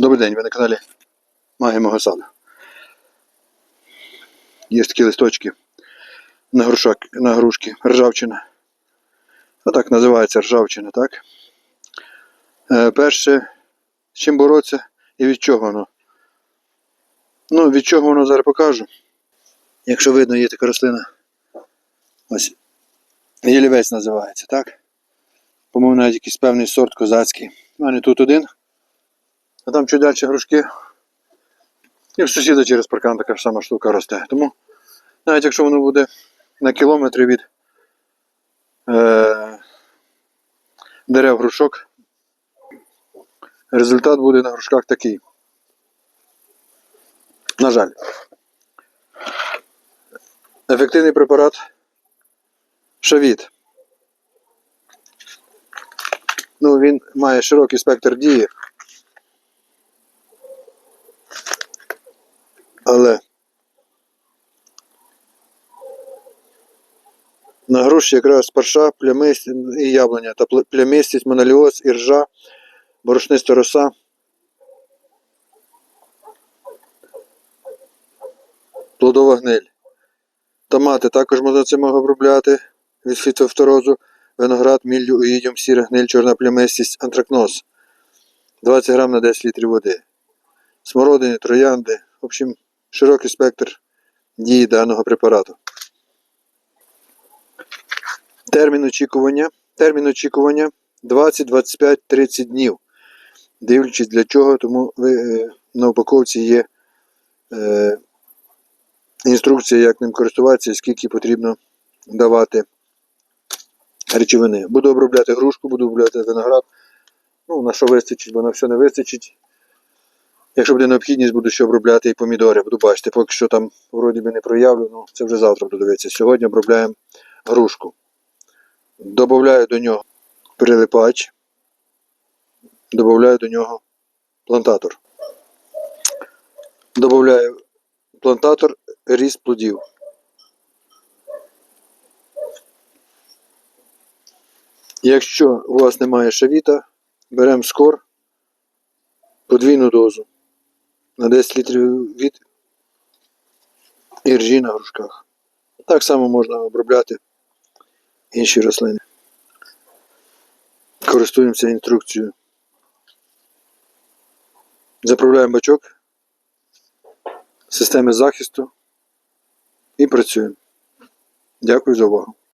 Добрий день, ви на каналі Магія мого саду. Є такі листочки на, грушак, на грушки, ржавчина. Отак називається ржавчина, так? Е, перше, з чим боротися і від чого воно. Ну, від чого воно зараз покажу. Якщо видно, є така рослина. Ось. Єлівець називається, так? По-моєму, навіть якийсь певний сорт козацький. У мене тут один. А там чуть далі грушки. І в сусіда через паркан така ж сама штука росте. Тому навіть якщо воно буде на кілометри від е, дерев грушок, результат буде на грушках такий. На жаль. Ефективний препарат Шавіт. Ну, він має широкий спектр дії. Але на груші якраз парша, плямистість і яблуня, та плямистість, моноліоз, іржа, борошниста роса. Плодова гниль. Томати також можна цим обробляти від фітофторозу, виноград, міллю, уїдіум, сіра гниль, чорна плямистість, антракноз. 20 грам на 10 літрів води. Смородини, троянди. В общем, широкий спектр дії даного препарату. Термін очікування. Термін очікування 20, 25, 30 днів. Дивлячись для чого, тому ви, е, на упаковці є е, інструкція, як ним користуватися і скільки потрібно давати речовини. Буду обробляти грушку, буду обробляти виноград. Ну, на що вистачить, бо на все не вистачить. Якщо буде необхідність, буду ще обробляти і помідори. Буду бачити, поки що там вроді би не проявлю, ну це вже завтра буду дивитися. Сьогодні обробляємо грушку. Добавляю до нього прилипач. Добавляю до нього плантатор. Добавляю плантатор ріст плодів. Якщо у вас немає шавіта, беремо скор подвійну дозу на 10 літрів від іржі на грушках. Так само можна обробляти інші рослини. Користуємося інструкцією. Заправляємо бачок системи захисту і працюємо. Дякую за увагу.